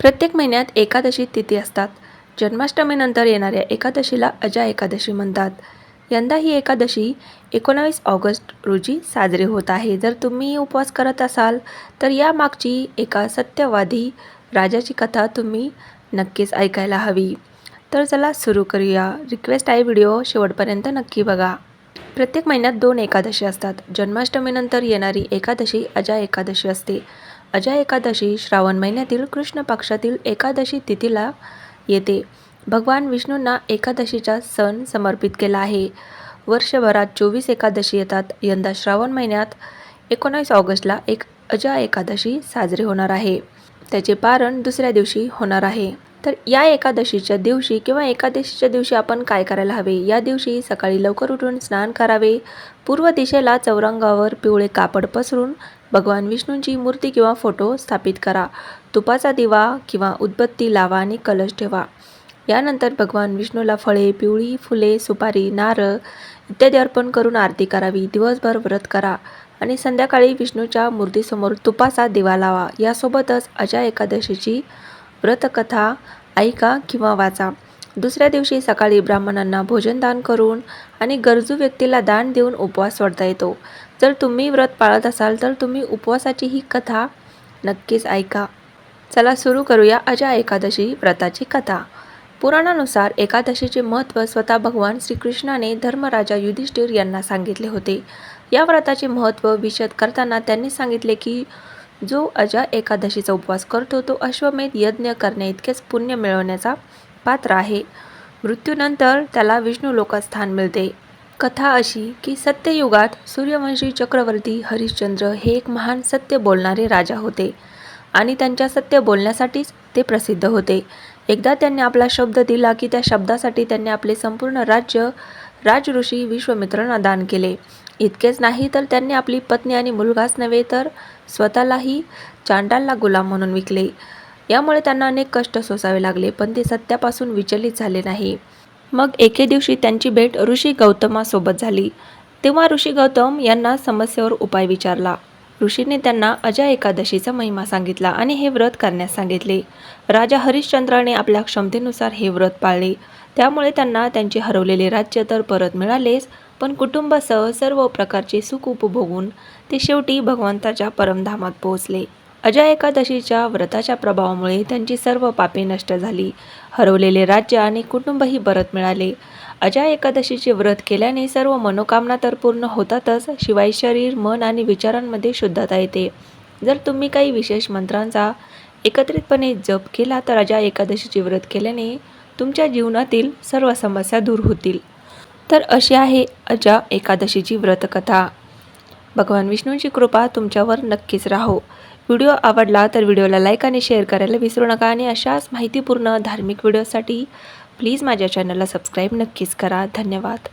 प्रत्येक महिन्यात एकादशी तिथी असतात. जन्माष्टमीनंतर येणाऱ्या एकादशीला अजा एकादशी म्हणतात. यंदा ही एकादशी एकोणावीस ऑगस्ट रोजी साजरी होत आहे. जर तुम्ही उपवास करत असाल तर यामागची एका सत्यवादी राजाची कथा तुम्ही नक्कीच ऐकायला हवी. तर चला सुरू करूया. रिक्वेस्ट आहे व्हिडिओ शेवटपर्यंत नक्की बघा. प्रत्येक महिन्यात दोन एकादशी असतात. जन्माष्टमीनंतर येणारी एकादशी अजा एकादशी असते. अजा एकादशी श्रावण महिन्यातील कृष्ण पक्षातील एकादशी तिथीला येते. भगवान विष्णूंना एकादशीचा सण समर्पित केला आहे. वर्षभरात चोवीस एकादशी येतात. यंदा श्रावण महिन्यात एकोणीस ऑगस्टला एक अजा एकादशी साजरी होणार आहे. त्याचे पारण दुसऱ्या दिवशी होणार आहे. तर या एकादशीच्या दिवशी किंवा एकादशीच्या दिवशी आपण काय करायला हवे? या दिवशी सकाळी लवकर उठून स्नान करावे. पूर्व दिशेला चौरंगावर पिवळे कापड पसरून भगवान विष्णूंची मूर्ती किंवा फोटो स्थापित करा. तुपाचा दिवा किंवा उदबत्ती लावा आणि कलश ठेवा. यानंतर भगवान विष्णूला फळे पिवळी फुले सुपारी नारळ इत्यादी अर्पण करून आरती करावी. दिवसभर व्रत करा आणि संध्याकाळी विष्णूच्या मूर्तीसमोर तुपाचा दिवा लावा. यासोबतच अजा एकादशीची व्रतकथा ऐका किंवा वाचा. दुसऱ्या दिवशी सकाळी ब्राह्मणांना भोजनदान करून आणि गरजू व्यक्तीला दान देऊन उपवास सोडता येतो. जर तुम्ही व्रत पाळत असाल तर तुम्ही उपवासाची ही कथा नक्कीच ऐका. चला सुरू करूया अजा एकादशी व्रताची कथा. पुराणानुसार एकादशीचे महत्त्व स्वतः भगवान श्रीकृष्णाने धर्मराजा युधिष्ठिर यांना सांगितले होते. या व्रताचे महत्त्व विशद करताना त्यांनी सांगितले की जो अजा एकादशीचा उपवास करतो तो अश्वमेध यज्ञ करणे इतकेच पुण्य मिळवण्याचा पात्र आहे. मृत्यूनंतर त्याला विष्णू लोकात स्थान मिळते. कथा अशी की सत्ययुगात सूर्यवंशी चक्रवर्ती हरिश्चंद्र हे एक महान सत्य बोलणारे राजा होते आणि त्यांच्या सत्य बोलण्यासाठीच ते प्रसिद्ध होते. एकदा त्यांनी आपला शब्द दिला की त्या शब्दासाठी त्यांनी आपले संपूर्ण राज्य राजऋषी विश्वमित्रांना दान केले. इतकेच नाही तर त्यांनी आपली पत्नी आणि मुलगाच नव्हे तर स्वतःलाही चांडालला गुलाम म्हणून विकले. यामुळे त्यांना अनेक कष्ट सोसावे लागले पण ते सत्यापासून विचलित झाले नाही. मग एके दिवशी त्यांची भेट ऋषी गौतमासोबत झाली. तेव्हा ऋषी गौतम यांना समस्येवर उपाय विचारला. ऋषीने त्यांना अजा एकादशीचा महिमा सांगितला आणि हे व्रत करण्यास सांगितले. राजा हरिश्चंद्राने आपल्या क्षमतेनुसार हे व्रत पाळले. त्यामुळे त्यांना त्यांचे हरवलेले राज्य तर परत मिळालेच पण कुटुंबासह सर्व प्रकारचे सुख उपभोगून ते शेवटी भगवंताच्या परमधामात पोहोचले. अजय एकादशीच्या व्रताच्या प्रभावामुळे त्यांची सर्व पापे नष्ट झाली. हरवलेले राज्य आणि कुटुंबही परत मिळाले. अजा एकादशीचे व्रत केल्याने सर्व मनोकामना तर पूर्ण होतातच शिवाय शरीर मन आणि विचारांमध्ये शुद्धता येते. जर तुम्ही काही विशेष मंत्रांचा एकत्रितपणे जप केला तर अजा एकादशीचे व्रत केल्याने तुमच्या जीवनातील सर्व समस्या दूर होतील. तर अशी आहे अजा एकादशीची व्रतकथा. भगवान विष्णूंची कृपा तुमच्यावर नक्कीच राहो. व्हिडिओ आवडला तर व्हिडिओला लाईक आणि शेअर करायला विसरू नका आणि अशाच माहितीपूर्ण धार्मिक व्हिडिओसाठी प्लीज माझ्या चॅनलला सबस्क्राईब नक्कीच करा. धन्यवाद.